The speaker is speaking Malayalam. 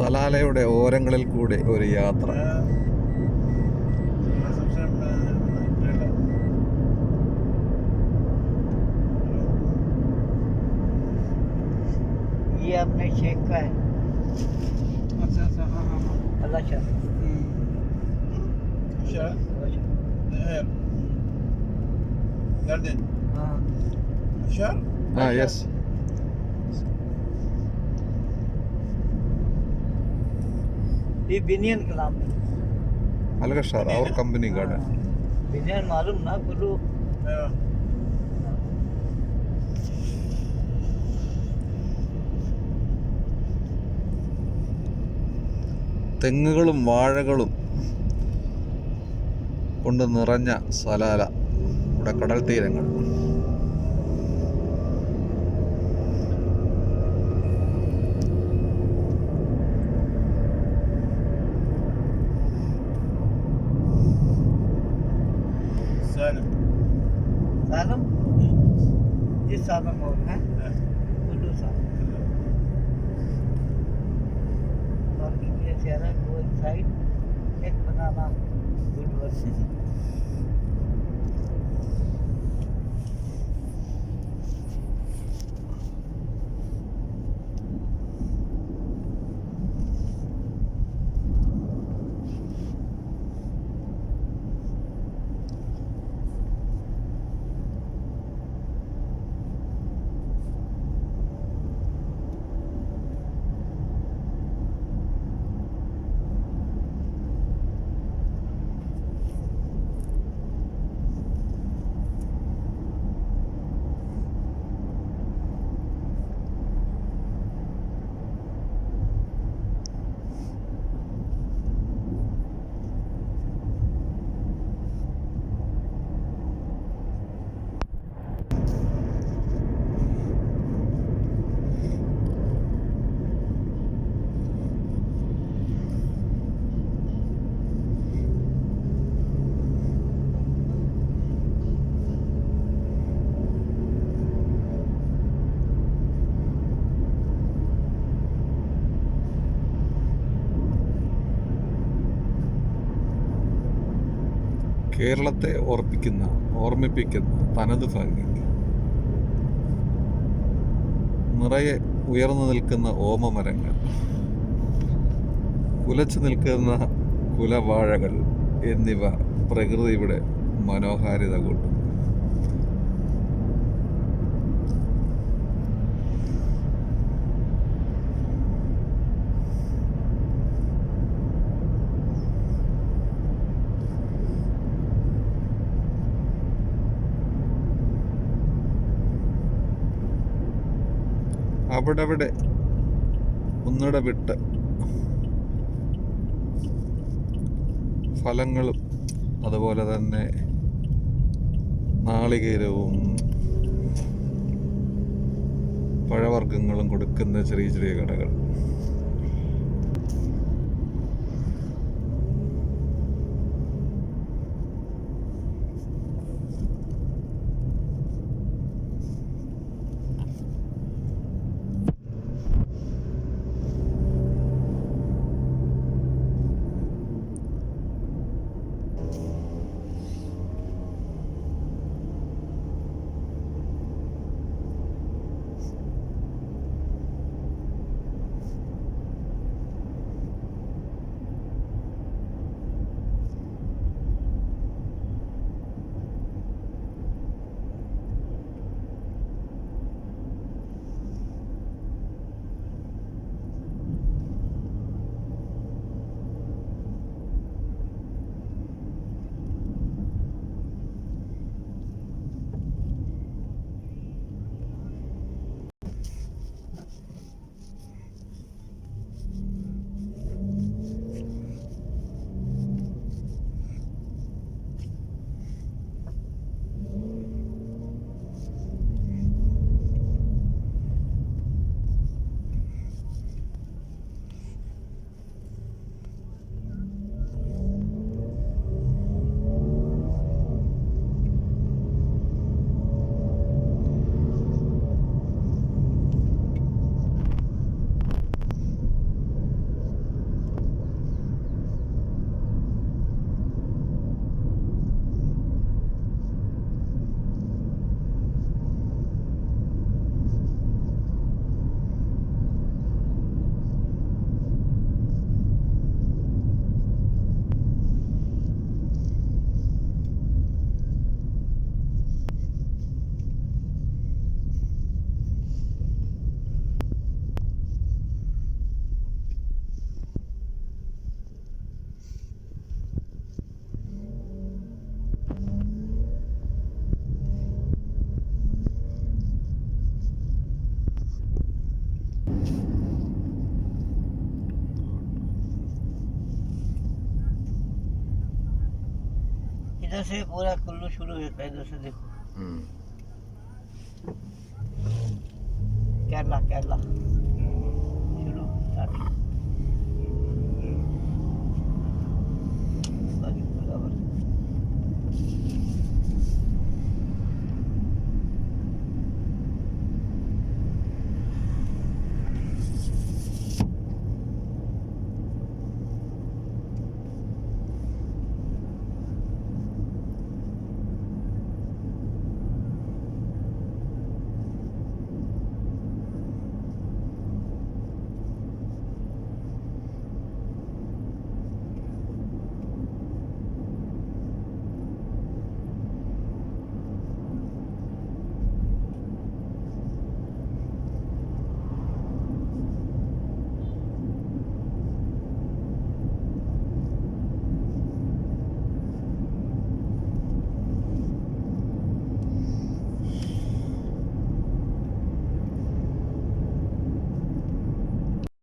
സലാലയുടെ ഓരങ്ങളിൽ കൂടെ ഒരു യാത്ര Yeah, yes. Yeah. ये बिनियन कलाम अलग शहर और कंपनी गार्डन मालूम ना बोलो തെങ്ങുകളും വാഴകളും കൊണ്ട് നിറഞ്ഞ സലാല. ഇവിടെ കടൽ തീരങ്ങൾ. સામે મોર હે? ખુલ્લું સામે પાર્કિંગ એરિયા છે બોથ સાઈડ એક બનાના ગુડ વર્ષ കേരളത്തെ ഓർപ്പിക്കുന്ന ഓർമ്മിപ്പിക്കുന്ന തനത് ഭംഗി നിറയെ ഉയർന്നു നിൽക്കുന്ന ഓമമരങ്ങൾ കുലച്ചു നിൽക്കുന്ന കുലവാഴകൾ എന്നിവ പ്രകൃതിയുടെ മനോഹാരിത കൂട്ടും അവിടവിടെ ഒന്നിട വിട്ട് ഫലങ്ങളും അതുപോലെ തന്നെ നാളികേരവും പഴവർഗങ്ങളും കൊടുക്കുന്ന ചെറിയ ചെറിയ കടകൾ. इधर से पूरा कुल्लू शुरू होता है इधर से देखो ഉം. केरला केरला